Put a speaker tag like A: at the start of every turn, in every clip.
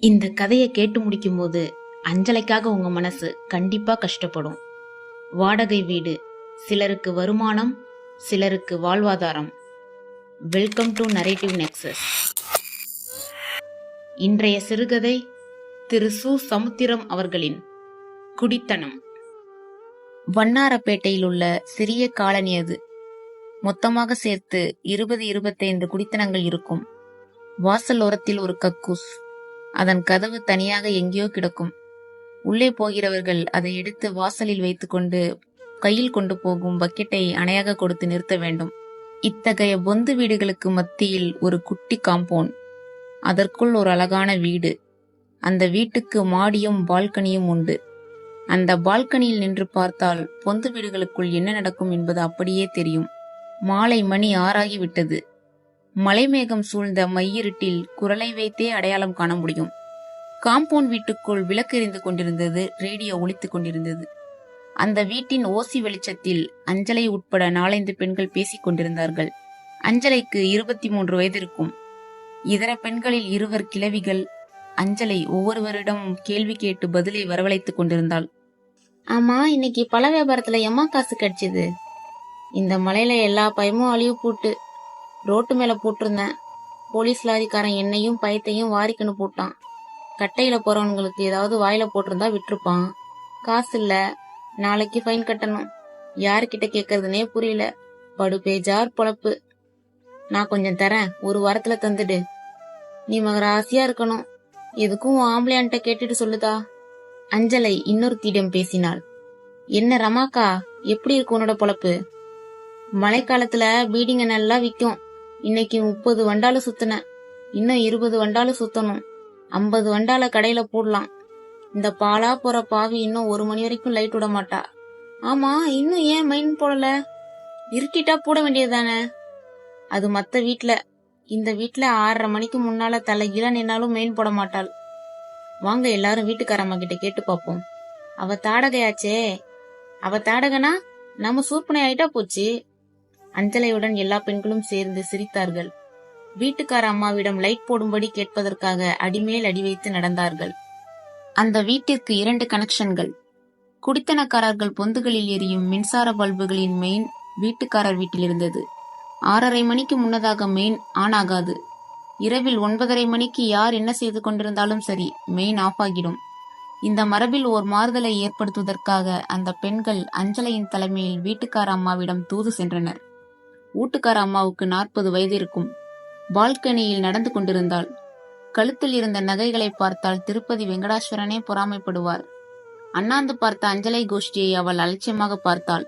A: இந்த கதையை கேட்டு முடிக்கும்போது அஞ்சலைக்காக உங்க மனசு கண்டிப்பா கஷ்டப்படும். வாடகை வீடு சிலருக்கு வருமானம் சிலருக்கு வாழ்வாதாரம். வெல்கம் டு நரேட்டிவ் நெக்ஸஸ் இன்றைய சிறுகதை திரு சு. சமுத்திரம் அவர்களின் குடித்தனம். வண்ணாரப்பேட்டையில் உள்ள சிறிய காலனி அது. மொத்தமாக சேர்த்து இருபது இருபத்தைந்து குடித்தனங்கள் இருக்கும். வாசலோரத்தில் ஒரு கக்கூஸ். அதன் கதவு தனியாக எங்கேயோ கிடக்கும். உள்ளே போகிறவர்கள் அதை எடுத்து வாசலில் வைத்துக்கொண்டு கையில் கொண்டு போகும் பக்கெட்டை அணையாக கொடுத்து நிறுத்த வேண்டும். இத்தகைய பொந்து வீடுகளுக்கு மத்தியில் ஒரு குட்டி காம்பவுண்ட். அதற்குள் ஒரு அழகான வீடு. அந்த வீட்டுக்கு மாடியும் பால்கனியும் உண்டு. அந்த பால்கனியில் நின்று பார்த்தால் பொந்து வீடுகளுக்குள் என்ன நடக்கும் என்பது அப்படியே தெரியும். மாலை மணி ஆறாகிவிட்டது. மலைமேகம் சூழ்ந்த மையிருட்டில் குரலை வைத்தே அடையாளம் காண முடியும். காம்பவுண்ட் வீட்டுக்குள் விளக்கு எரிந்து கொண்டிருந்தது ரேடியோ ஒழித்துக் கொண்டிருந்தது. அந்த வீட்டின் ஓசி வெளிச்சத்தில் அஞ்சலை உட்பட நாலைந்து பெண்கள் பேசிக் கொண்டிருந்தார்கள். அஞ்சலைக்கு இருபத்தி மூன்று வயது இருக்கும் இதர பெண்களில் இருவர் கிழவிகள். அஞ்சலை ஒவ்வொருவரிடம் கேள்வி கேட்டு பதிலை வரவழைத்துக் கொண்டிருந்தாள். ஆமா இன்னைக்கு பழ வியாபாரத்துல எம்மா காசு கிடைச்சது? இந்த மலையில எல்லா பயமும் அழிவு போட்டு. ரோட்டு மேல போட்டிருந்தேன். போலீஸ் லாரிக்காரன் என்னையும் பயத்தையும் வாரிக்கணும் போட்டான். கட்டையில போறவங்களுக்கு ஏதாவது வாயில போட்டிருந்தா விட்டுருப்பான். காசு இல்ல. நாளைக்கு ஃபைன் கட்டணும். யாருக்கிட்ட கேக்குறதுனே புரியல. படு பேஜார் பொழப்பு. நான் கொஞ்சம் தரேன். ஒரு வாரத்துல தந்துடு. நீ மகராசியா இருக்கணும். எதுக்கும் ஆம்பளையான்ட்ட கேட்டுட்டு சொல்லுதா? அஞ்சலை இன்னொருத்தியிடம் பேசினாள். என்ன ரமாக்கா எப்படி இருக்கு உன்னோட பொழப்பு? மழைக்காலத்துல பீடிங்க நல்லா விற்கும் இன்னைக்கு முப்பது வண்டாலும் சுத்தின. இன்னும் இருபது வண்டாலும் சுத்தணும். ஐம்பது வண்டால கடையில போடலாம். இந்த பாலா போற பாவி இன்னும் ஒரு மணி வரைக்கும் லைட் விட மாட்டா. ஆமா இன்னும் ஏன் மைண்ட் போடல? இருட்டிட்டா போட வேண்டியதுதானே? அது மத்த வீட்ல. இந்த வீட்ல ஆறரை மணிக்கு முன்னால தலைகீழ நின்னாலும் மெயின் போட மாட்டாள். வாங்க எல்லாரும் வீட்டுக்காரம்மா கிட்ட கேட்டு பாப்போம். அவ தாடகையாச்சே. அவ தாடகனா? நம்ம சூர்பனை ஆயிட்டா போச்சு. அஞ்சலையுடன் எல்லா பெண்களும் சேர்ந்து சிரித்தார்கள். வீட்டுக்கார அம்மாவிடம் லைட் போடும்படி கேட்பதற்காக அடிமேல் அடி வைத்து நடந்தார்கள். அந்த வீட்டிற்கு இரண்டு கனெக்ஷன்கள். குடித்தனக்காரர்கள் பொந்துகளில் எரியும் மின்சார பல்புகளின் மெயின் வீட்டுக்காரர் வீட்டில் இருந்தது. ஆறரை மணிக்கு முன்னதாக மெயின் ஆன் ஆகாது. இரவில் ஒன்பதரை மணிக்கு யார் என்ன செய்து கொண்டிருந்தாலும் சரி மெயின் ஆஃப் ஆகிடும். இந்த மரபில் ஓர் மாறுதலை ஏற்படுத்துவதற்காக அந்த பெண்கள் அஞ்சலையின் தலைமையில் வீட்டுக்கார அம்மாவிடம் தூது சென்றனர். வீட்டுக்கார அம்மாவுக்கு நாற்பது வயது இருக்கும். பால்கனியில் நடந்து கொண்டிருந்தாள். கழுத்தில் இருந்த நகைகளை பார்த்தால் திருப்பதி வெங்கடாஸ்வரனே பொறாமைப்படுவார். அண்ணாந்து பார்த்த அஞ்சலை கோஷ்டியை அவள் அலட்சியமாக பார்த்தாள்.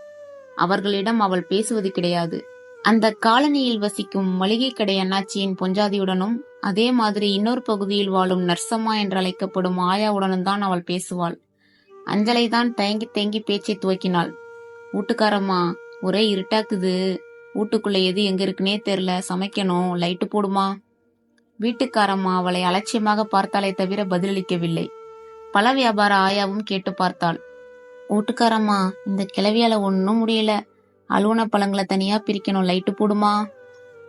A: அவர்களிடம் அவள் பேசுவது கிடையாது. அந்த காலனியில் வசிக்கும் மளிகை கடை அண்ணாச்சியின் பொஞ்சாதியுடனும் அதே மாதிரி இன்னொரு பகுதியில் வாழும் நர்சம்மா என்று அழைக்கப்படும் ஆயாவுடனும் தான் அவள் பேசுவாள். அஞ்சலை தான் தயங்கி தயங்கி பேச்சை துவக்கினாள். வீட்டுக்காரம்மா ஒரே இருட்டாக்குது. வீட்டுக்குள்ள எது எங்க இருக்குன்னே தெரியல. சமைக்கணும். லைட்டு போடுமா? வீட்டுக்காரம்மா அவளை அலட்சியமாக பார்த்தாலே தவிர பதிலளிக்கவில்லை. பல வியாபார ஆயாவும் கேட்டு பார்த்தாள். வீட்டுக்காரம்மா இந்த கிளவியால ஒன்னும் முடியல. அலுவன பழங்களை தனியா பிரிக்கணும். லைட்டு போடுமா?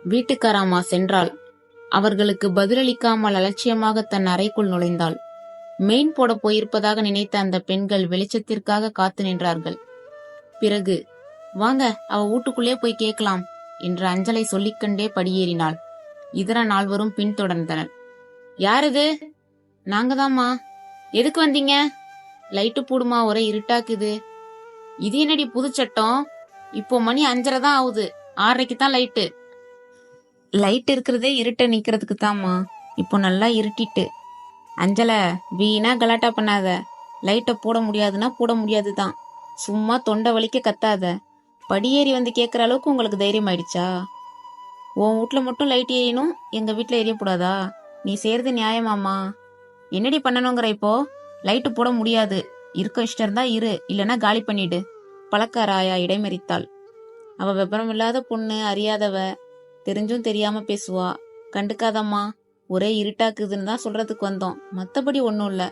A: வீட்டுக்காரம்மா சென்றாள். அவர்களுக்கு பதிலளிக்காமல் அலட்சியமாக தன் அறைக்குள் நுழைந்தாள். மெயின் போட போயிருப்பதாக நினைத்த அந்த பெண்கள் வெளிச்சத்திற்காக காத்து நின்றார்கள். பிறகு வாங்க அவ வீட்டுக்குள்ளே போய் கேட்கலாம் என்று அஞ்சலை சொல்லிக்கொண்டே படியேறினாள். இதர நால்வரும் பின்தொடர்ந்தனர். யார் இது நாங்க தாம்மா எதுக்கு வந்தீங்க? லைட்டு போடுமா ஒரே இருட்டாக்குது. இது என்னடி புது சட்டம்? இப்போ மணி அஞ்சரை தான் ஆகுது. ஆறரைக்கு தான் லைட்டு. லைட் இருக்கிறதே இருட்ட நிக்கிறதுக்கு தாம்மா. இப்போ நல்லா இருட்டிட்டு. அஞ்சலை வீணா கலாட்டா பண்ணாத. லைட்டை போட முடியாதுன்னா போட முடியாது தான் சும்மா தொண்டை வலிக்க கத்தாத. படியேறி வந்து கேட்குற அளவுக்கு உங்களுக்கு தைரியம் ஆயிடுச்சா? உன் வீட்டில் மட்டும் லைட் எரியணும் எங்கள் வீட்டில் எரியக்கூடாதா? நீ செய்கிறது நியாயமாம்மா. என்னடி பண்ணணுங்கிற இப்போ? லைட்டு போட முடியாது. இருக்க இஷ்டம் இருந்தா இரு இல்லைன்னா காலி பண்ணிடு. பழக்காராயா இடைமறித்தாள். அவ விபரம் இல்லாத பொண்ணு அறியாதவ. தெரிஞ்சும் தெரியாம பேசுவா. கண்டுக்காதம்மா. ஒரே இருட்டாக்குதுன்னு தான் சொல்றதுக்கு வந்தோம். மற்றபடி ஒன்றும் இல்லை.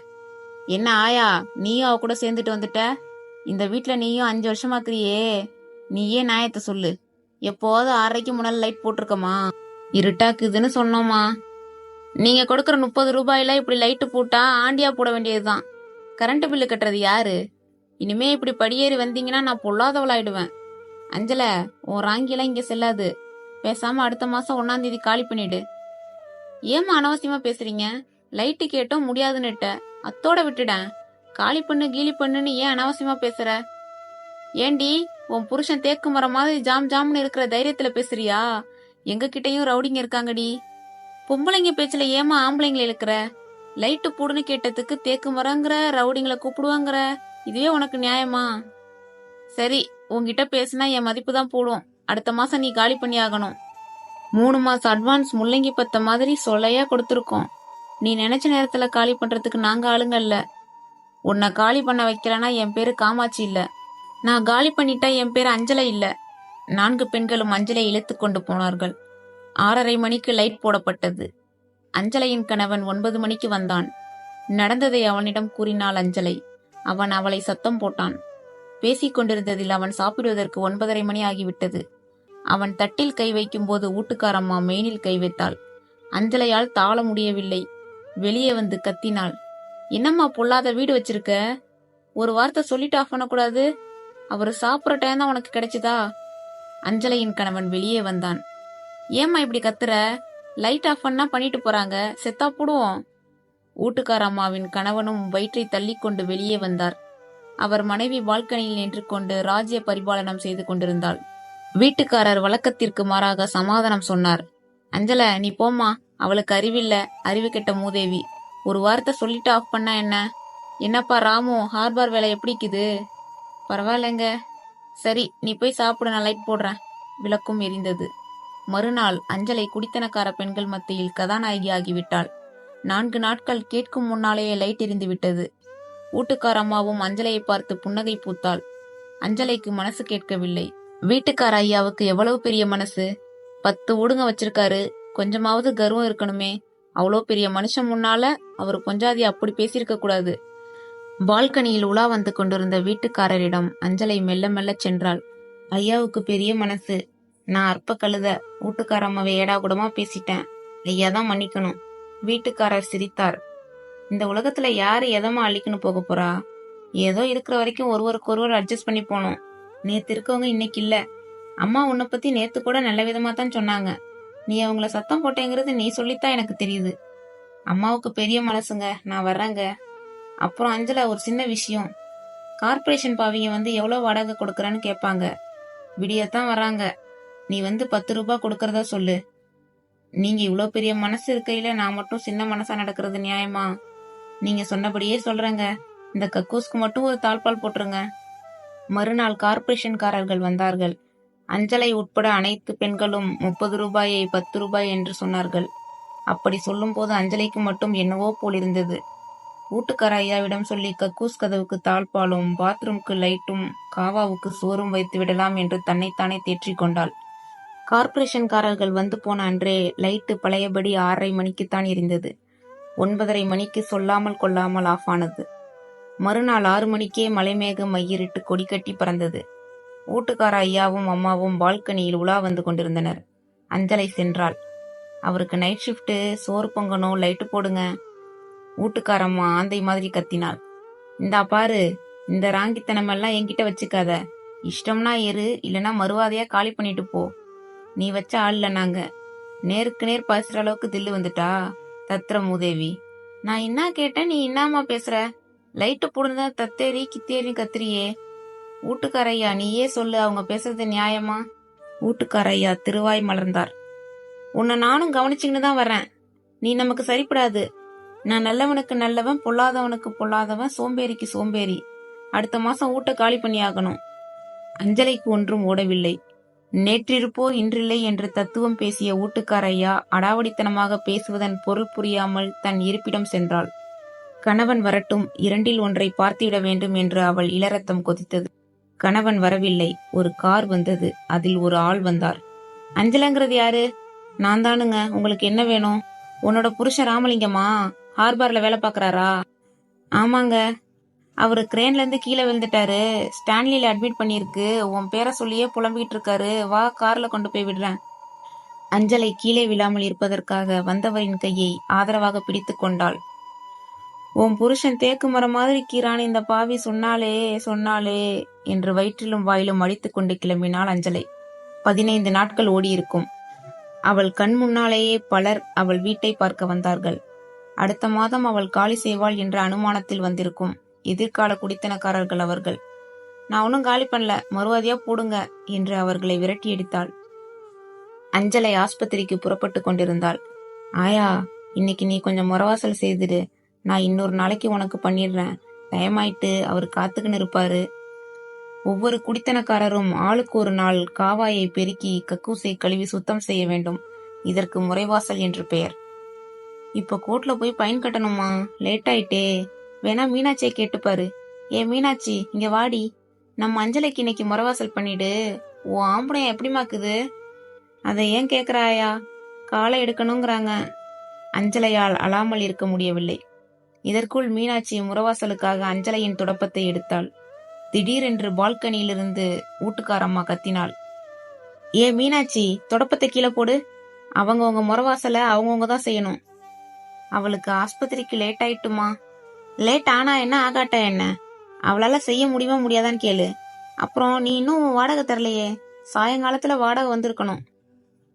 A: என்ன ஆயா நீயும் அவ கூட சேர்ந்துட்டு வந்துட்ட? இந்த வீட்டில் நீயும் அஞ்சு வருஷமாக்குறியே. நீயே நியாயத்தை சொல்லு. எப்போதும் ஆறரைக்கு முன்னால் லைட் போட்டிருக்கமா? இருட்டாக்குதுன்னு சொன்னோமா? நீங்க கொடுக்கற முப்பது ரூபாயில இப்படி லைட்டு போட்டா ஆண்டியா போட வேண்டியதுதான். கரண்ட் பில்லு கட்டுறது யாரு? இனிமே இப்படி படியேறி வந்தீங்கன்னா நான் பொல்லாதவளாயிடுவேன். அஞ்சல உன் ராங்கிலாம் இங்க செல்லாது. பேசாம அடுத்த மாசம் ஒன்னாம் தேதி காலி பண்ணிடு. ஏமா அனாவசியமா பேசுறீங்க? லைட்டு கேட்டும் முடியாதுன்னுட்ட. அத்தோட விட்டுடேன். காலி பண்ணு கீலி பண்ணுன்னு ஏன் அனாவசியமா பேசுற? ஏண்டி உன் புருஷன் தேக்கு மரம் மாதிரி ஜாம் ஜாம்னு இருக்கிற தைரியத்துல பேசுறியா? எங்க கிட்டயும் ரவுடிங்க இருக்காங்கடி. பொம்பளைங்க பேச்சுல ஏமா ஆம்பளைங்களை இழுக்கிற? லைட்டு போடுன்னு கேட்டதுக்கு தேக்கு மரங்கிற ரவுடிங்களை கூப்பிடுவாங்கிற இதுவே உனக்கு நியாயமா? சரி உன்கிட்ட பேசினா என் மதிப்பு தான் போடும். அடுத்த மாசம் நீ காலி பண்ணி ஆகணும். மூணு மாசம் அட்வான்ஸ் முள்ளங்கி பத்த மாதிரி சொல்லையா கொடுத்துருக்கோம். நீ நினைச்ச நேரத்துல காலி பண்றதுக்கு நாங்க ஆளுங்க இல்ல. உன்னை காலி பண்ண வைக்கலன்னா என் பேரு காமாட்சி இல்லை. நான் காலி பண்ணிட்டா என் பேர் அஞ்சலை இல்ல. நான்கு பெண்களும் அஞ்சலை இழுத்து கொண்டு போனார்கள். ஆறரை மணிக்கு லைட் போடப்பட்டது. அஞ்சலையின் கணவன் ஒன்பது மணிக்கு வந்தான். நடந்ததை அவனிடம் கூறினாள் அஞ்சலை. அவன் அவளை சத்தம் போட்டான். பேசிக் கொண்டிருந்ததில் அவன் சாப்பிடுவதற்கு ஒன்பதரை மணி ஆகிவிட்டது. அவன் தட்டில் கை வைக்கும்போது வீட்டுக்காரம்மா மெயினில் கை வைத்தாள். அஞ்சலையால் தாள முடியவில்லை. வெளியே வந்து கத்தினாள். என்னம்மா பொல்லாத வீடு வச்சிருக்க? ஒரு வார்த்தை சொல்லிட்டு ஆஃப் பண்ணக்கூடாது. அவர் சாப்பிட்ற டைம் தான் உனக்கு கிடைச்சதா? அஞ்சலையின் கணவன் வெளியே வந்தான். ஏம்மா இப்படி கத்துற? லைட் ஆஃப் பண்ணா பண்ணிட்டு போறாங்க. செத்தா போடுவோம். வீட்டுக்கார அம்மாவின் கணவனும் வயிற்றை தள்ளிக்கொண்டு வெளியே வந்தார். அவர் மனைவி பால்கனியில் நின்று கொண்டு ராஜ்ய பரிபாலனம் செய்து கொண்டிருந்தாள். வீட்டுக்காரர் வழக்கத்திற்கு மாறாக சமாதானம் சொன்னார். அஞ்சல நீ போம்மா. அவளுக்கு அறிவில்ல. அறிவு கெட்ட மூதேவி. ஒரு வார்த்தை சொல்லிட்டு ஆஃப் பண்ணா என்ன? என்னப்பா ராமு ஹார்பர் வேலை எப்படிக்குது பரவாயில்லைங்க. சரி நீ போய் சாப்பிட நான் லைட் போடுறேன். விளக்கும் எரிந்தது. மறுநாள் அஞ்சலை குடித்தனக்கார பெண்கள் மத்தியில் கதாநாயகி ஆகிவிட்டாள் நான்கு நாட்கள் கேட்கும் முன்னாலேயே லைட் எரிந்து விட்டது வீட்டுக்கார அம்மாவும் அஞ்சலையை பார்த்து புன்னகை பூத்தாள். அஞ்சலைக்கு மனசு கேட்கவில்லை. வீட்டுக்கார ஐயாவுக்கு எவ்வளவு பெரிய மனசு? பத்து ஊடுங்க வச்சிருக்காரு. கொஞ்சமாவது கர்வம் இருக்கணுமே. அவ்வளோ பெரிய மனுஷன் முன்னால அவர் பொஞ்சாதி அப்படி பேசியிருக்க கூடாது. பால்கனியில் உலா வந்து கொண்டிருந்த வீட்டுக்காரரிடம் அஞ்சலை மெல்ல மெல்ல சென்றாள். ஐயாவுக்கு பெரிய மனசு. நான் அற்ப கழுத. வீட்டுக்காரம்மாவை ஏடா கூடமா பேசிட்டேன். ஐயா தான் மன்னிக்கணும். வீட்டுக்காரர் சிரித்தார். இந்த உலகத்துல யாரு எதமா அழிக்கணும் போக போறா? ஏதோ இருக்கிற வரைக்கும் ஒருவருக்கு ஒருவர் அட்ஜஸ்ட் பண்ணி போனோம் நேத்து இருக்கவங்க இன்னைக்கு இல்ல. அம்மா உன்னை பத்தி நேத்து கூட நல்ல விதமா தான் சொன்னாங்க. நீ அவங்கள சத்தம் போட்டேங்கிறது நீ சொல்லித்தான் எனக்கு தெரியுது. அம்மாவுக்கு பெரிய மனசுங்க. நான் வர்றேங்க. அப்புறம் அஞ்சல ஒரு சின்ன விஷயம். கார்பரேஷன் பாவிங்க வந்து எவ்வளோ வாடகை கொடுக்குறான்னு கேட்பாங்க. விடியத்தான் வராங்க. நீ வந்து பத்து ரூபாய் கொடுக்கறதா சொல்லு. நீங்க இவ்வளோ பெரிய மனசு இருக்கையில நான் மட்டும் சின்ன மனசா நடக்கிறது நியாயமா? நீங்க சொன்னபடியே சொல்றேங்க. இந்த கக்கூஸ்க்கு மட்டும் ஒரு தாழ்பால் போட்டுருங்க. மறுநாள் கார்பரேஷன்காரர்கள் வந்தார்கள். அஞ்சலை உட்பட அனைத்து பெண்களும் முப்பது ரூபாயை பத்து ரூபாய் என்று சொன்னார்கள். அப்படி சொல்லும்போது அஞ்சலைக்கு மட்டும் என்னவோ போலிருந்தது. வீட்டுக்கார ஐயாவிடம் சொல்லி கக்கூஸ் கதவுக்கு தாழ்பாலும் பாத்ரூம்க்கு லைட்டும் காவாவுக்கு சோறும் வைத்து விடலாம் என்று தன்னைத்தானே தேற்றிக் கொண்டாள். கார்ப்பரேஷன்காரர்கள் வந்து போன அன்றே லைட்டு பழையபடி ஆறரை மணிக்குத்தான் இருந்தது ஒன்பதரை மணிக்கு சொல்லாமல் கொள்ளாமல் ஆஃப் ஆனது மறுநாள் ஆறு மணிக்கே மலைமேகம் மையிரிட்டு கொடி கட்டி பறந்தது. வீட்டுக்கார ஐயாவும் அம்மாவும் பால்கனியில் உலா வந்து கொண்டிருந்தனர். அஞ்சலை சென்றாள். அவருக்கு நைட் ஷிஃப்ட்டு சோறு பொங்கணும் லைட்டு போடுங்க வீட்டுக்காரம்மா ஆந்தை மாதிரி கத்தினாள். இந்தா பாரு இந்த ராங்கித்தனமெல்லாம் என்கிட்ட வச்சுக்காத. இஷ்டம்னா இரு இல்லனா மறுவாதையா காலி பண்ணிட்டு போ. நீ வச்ச ஆள்ல நாங்க. நேருக்கு நேர் பேசுற அளவுக்கு தில்லு வந்துட்டா? தத்ர மூதேவி. நான் என்ன கேட்டேன் நீ என்னம்மா பேசுற? லைட்டு புடுந்தா தத்தேரி கித்தேரி கத்திரியே வீட்டுக்காரையா நீயே சொல்லு அவங்க பேசுறது நியாயமா? வீட்டுக்காரையா திருவாய் மலர்ந்தார். உன்னை நானும் கவனிச்சுக்கின்னு தான் வரேன் நீ நமக்கு சரிப்படாது. நான் நல்லவனுக்கு நல்லவன் பொல்லாதவனுக்கு பொல்லாதவன் சோம்பேறிக்கு சோம்பேறி. அடுத்த மாசம் ஊட்ட காலி பண்ணி ஆகணும் அஞ்சலைக்கு ஒன்றும் ஓடவில்லை. நேற்றிருப்போர் இன்றில்லை என்று தத்துவம் பேசிய வீட்டுக்கார ஐயா அடாவடித்தனமாக பேசுவதன் பொருள் புரியாமல் தன் இருப்பிடம் சென்றாள். கணவன் வரட்டும் இரண்டில் ஒன்றை பார்த்துவிட வேண்டும் என்று அவள் இளரத்தம் கொதித்தது. கணவன் வரவில்லை ஒரு கார் வந்தது அதில் ஒரு ஆள் வந்தார். அஞ்சலங்கிறது யாரு? நான் தானுங்க உங்களுக்கு என்ன வேணும்? உன்னோட புருஷ ராமலிங்கமா ஹார்பர்ல வேலை பாக்குறாரா? ஆமாங்க. அவரு கிரேன்ல இருந்து கீழே விழுந்துட்டாரு. ஸ்டான்லியில அட்மிட் பண்ணிருக்கு உன் பேரை சொல்லியே புலம்பிக்கிட்டு இருக்காரு. வா கார்ல கொண்டு போய் விடுறேன். அஞ்சலை கீழே விழாமல் இருப்பதற்காக வந்தவரின் கையை ஆதரவாக பிடித்து கொண்டாள். உன் புருஷன் தேக்கு மரம் மாதிரி கீரான் இந்த பாவி சொன்னாலே சொன்னாலே என்று வயிற்றிலும் வாயிலும் அடித்து கொண்டு கிளம்பினாள் அஞ்சலை. பதினைந்து நாட்கள் ஓடியிருக்கும். அவள் கண் முன்னாலேயே பலர் அவள் வீட்டை பார்க்க வந்தார்கள். அடுத்த மாதம் அவள் காலி செய்வாள் என்ற அனுமானத்தில் வந்திருக்கும். எதிர்கால குடித்தனக்காரர்கள் அவர்கள். நான் ஒன்றும் காலி பண்ணல மறுவாதியா போடுங்க என்று அவர்களை விரட்டி அடித்தாள். அஞ்சலை ஆஸ்பத்திரிக்கு புறப்பட்டு கொண்டிருந்தாள். ஆயா இன்னைக்கு நீ கொஞ்சம் முறவாசல் செய்துடு. நான் இன்னொரு நாளைக்கு உனக்கு பண்ணிடுறேன். தயமாயிட்டு அவர் காத்துக்கின்னு இருப்பாரு. ஒவ்வொரு குடித்தனக்காரரும் ஆளுக்கு ஒரு நாள் காவாயை பெருக்கி கக்கூசை கழுவி சுத்தம் செய்ய வேண்டும். இதற்கு முறைவாசல் என்று பெயர். இப்ப கோர்ட்ல போய் பைன் கட்டணுமா? லேட் ஆயிட்டே. வேணா மீனாட்சியை கேட்டுப்பாரு ஏ மீனாட்சி இங்க வாடி. நம்ம அஞ்சலைக்கு இன்னைக்கு முறவாசல் பண்ணிடு. ஓ ஆம்பளை எப்படிமாக்குது அதை ஏன் கேக்குறாயா? காலை எடுக்கணுங்கிறாங்க. அஞ்சலையால் அழாமல் இருக்க முடியவில்லை. இதற்குள் மீனாட்சி முறவாசலுக்காக அஞ்சலையின் துடப்பத்தை எடுத்தாள். திடீரென்று பால்கனியிலிருந்து வீட்டுக்காரம்மா கத்தினாள். ஏ மீனாட்சி தொடப்பத்தை கீழே போடு. அவங்கவுங்க முறவாசலை அவங்கவுங்க தான் செய்யணும். அவளுக்கு ஆஸ்பத்திரிக்கு லேட் ஆயிட்டுமா? லேட் ஆனா என்ன ஆகாட்டா என்ன? அவளால செய்ய முடியுமா முடியாதான்னு கேளு. அப்புறம் நீ இன்னும் வாடகை தரலையே. சாயங்காலத்துல வாடகை வந்திருக்கணும்.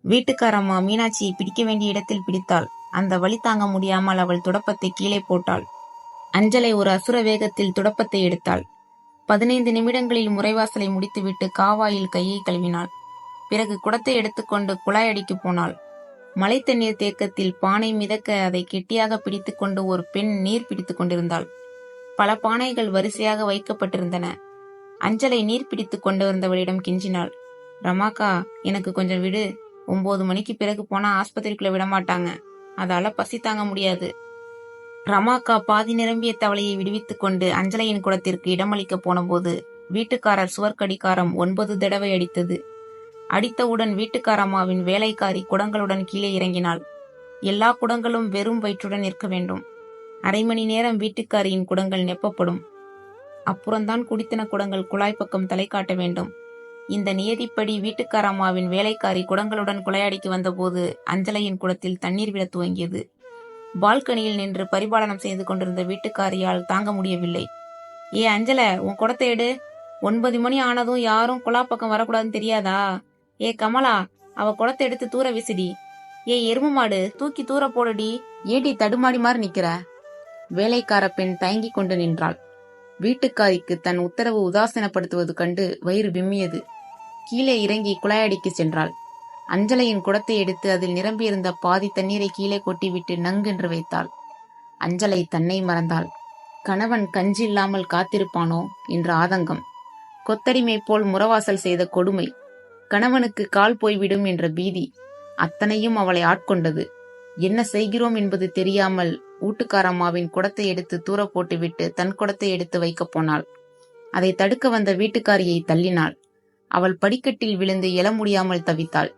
A: வீட்டுக்காரம்மா மீனாட்சியை பிடிக்க வேண்டிய இடத்தில் பிடித்தாள். அந்த வழி தாங்க முடியாமல் அவள் துடப்பத்தை கீழே போட்டாள். அஞ்சலை ஒரு அசுர வேகத்தில் துடப்பத்தை எடுத்தாள். பதினைந்து நிமிடங்களில் முறைவாசலை முடித்துவிட்டு காவாயில் கையை கழுவினாள். பிறகு குடத்தை எடுத்துக்கொண்டு குழாய் அடிக்கு போனாள். மழை தண்ணீர் தேக்கத்தில் பானை மிதக்க அதை கெட்டியாக பிடித்துக்கொண்டு ஒரு பெண் நீர் பிடித்துக் கொண்டிருந்தாள். பல பானைகள் வரிசையாக வைக்கப்பட்டிருந்தன. அஞ்சலை நீர் பிடித்துக் கொண்டு வந்தவளிடம் கெஞ்சினாள். ரமாக்கா எனக்கு கொஞ்சம் விடு. ஒன்பது மணிக்கு பிறகு போனா ஆஸ்பத்திரிக்குள்ள விடமாட்டாங்க. அதால பசி தாங்க முடியாது. ரமாக்கா பாதி நிரம்பிய தவளையை விடுவித்துக் கொண்டு அஞ்சலையின் குடத்திற்கு இடமளிக்க போனபோது வீட்டுக்காரர் சுவர்க்கடிகாரம் ஒன்பது தடவை அடித்தது. அடித்தவுடன் வீட்டுக்காரம்மாவின் வேலைக்காரி குடங்களுடன் கீழே இறங்கினாள். எல்லா குடங்களும் வெறும் வயிற்றுடன் இருக்க வேண்டும். அரை மணி நேரம் வீட்டுக்காரியின் குடங்கள் நெப்பப்படும். அப்புறம்தான் குடித்தன குடங்கள் குழாய் பக்கம் தலை காட்ட வேண்டும். இந்த நியதிப்படி வீட்டுக்காரம்மாவின் வேலைக்காரி குடங்களுடன் குழையாடிக்கு வந்தபோது அஞ்சலையின் குடத்தில் தண்ணீர் விட துவங்கியது. பால்கனியில் நின்று பரிபாலனம் செய்து கொண்டிருந்த வீட்டுக்காரியால் தாங்க முடியவில்லை. ஏ அஞ்சல உன் குடத்தை எடு. ஒன்பது மணி ஆனதும் யாரும் குழா பக்கம் வரக்கூடாதுன்னு தெரியாதா? ஏ கமலா அவ குளத்தை எடுத்து தூர விசிடி. ஏ எரும மாடு தூக்கி தூர போடுடி. ஏடி தடுமாடி மாதிரி நிக்கிற? வேலைக்கார பெண் தயங்கிக் கொண்டு நின்றாள். வீட்டுக்காரிக்கு தன் உத்தரவு உதாசீனப்படுத்துவது கண்டு வயிறு விம்மியது. கீழே இறங்கி குழாயடிக்கு சென்றாள். அஞ்சலையின் குடத்தை எடுத்து அதில் நிரம்பியிருந்த பாதி தண்ணீரை கீழே கொட்டிவிட்டு நங்கென்று வைத்தாள். அஞ்சலை தன்னை மறந்தாள். கணவன் கஞ்சி இல்லாமல் காத்திருப்பானோ? என்ற ஆதங்கம். கொத்தடிமை போல் முறவாசல் செய்த கொடுமை. கணவனுக்கு கால் போய்விடும் என்ற பீதி அத்தனையும் அவளை ஆட்கொண்டது. என்ன செய்கிறோம் என்பது தெரியாமல் வீட்டுக்காரம்மாவின் குடத்தை எடுத்து தூர போட்டுவிட்டு தன் குடத்தை எடுத்து வைக்கப் போனாள். அதை தடுக்க வந்த வீட்டுக்காரியை தள்ளினாள். அவள் படிக்கட்டில் விழுந்து எழ முடியாமல் தவித்தாள்.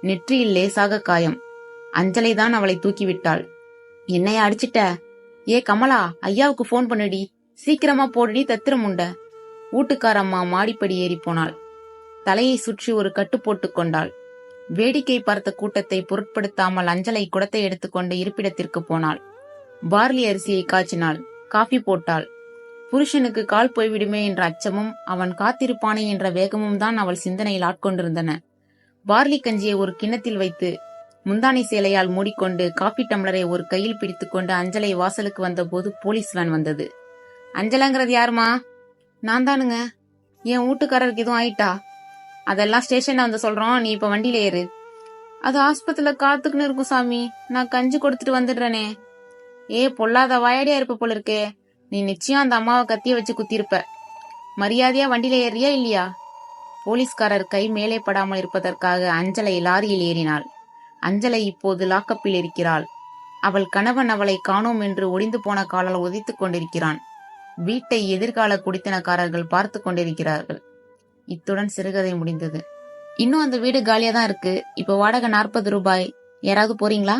A: நெற்றியில் லேசாக காயம். அஞ்சலைதான் அவளை தூக்கிவிட்டாள். என்னைய அடிச்சிட்ட? ஏ கமலா ஐயாவுக்கு போன் பண்ணுடி. சீக்கிரமா போடுடி தத்திரம் உண்ட. வீட்டுக்காரம்மா மாடிப்படி ஏறி போனாள். தலையை சுற்றி ஒரு கட்டு போட்டுக் கொண்டாள். வேடிக்கை பார்த்த கூட்டத்தை பொருட்படுத்தாமல் அஞ்சலை குடத்தை எடுத்துக்கொண்டு இருப்பிடத்திற்கு போனாள். பார்லி அரிசியை காய்ச்சினாள். காஃபி போட்டாள். புருஷனுக்கு கால் போய்விடுமே என்ற அச்சமும் அவன் காத்திருப்பானே என்ற வேகமும் தான் அவள் சிந்தனையில் ஆட்கொண்டிருந்தன. பார்லி கஞ்சியை ஒரு கிண்ணத்தில் வைத்து முந்தானை சேலையால் மூடிக்கொண்டு காஃபி டம்ளரை ஒரு கையில் பிடித்துக்கொண்டு அஞ்சலை வாசலுக்கு வந்தபோது போலீஸ் வேன் வந்தது. அஞ்சலாங்கிறது யாருமா? நான் தானுங்க. என் வீட்டுக்காரருக்கு எதுவும் ஆயிட்டா? அதெல்லாம் ஸ்டேஷன்ல வந்து சொல்றோம். நீ இப்ப வண்டியில ஏறு. அது ஆஸ்பத்திரியில காத்துக்குன்னு இருக்கும் சாமி. நான் கஞ்சி கொடுத்துட்டு வந்துடுறேனே. ஏ பொல்லாத வாயடியா இருப்ப போல இருக்கே. நீ நிச்சயம் அந்த அம்மாவை கத்திய வச்சு குத்திருப்ப மரியாதையா வண்டியில ஏறியா இல்லையா? போலீஸ்காரர் கை மேலே படாமல் இருப்பதற்காக அஞ்சலை லாரியில் ஏறினாள். அஞ்சலை இப்போது லாக்கப்பில் இருக்கிறாள். அவள் கணவன் அவளை காணோம் என்று ஒடிந்து போன காலால் உதைத்துக் கொண்டிருக்கிறான். வீட்டை எதிர்கால குடித்தனக்காரர்கள் பார்த்து கொண்டிருக்கிறார்கள். இத்துடன் சிறுகதை முடிந்தது. இன்னும் அந்த வீடு காலியா தான் இருக்கு. இப்ப வாடகை நாற்பது ரூபாய். யாராவது போறீங்களா?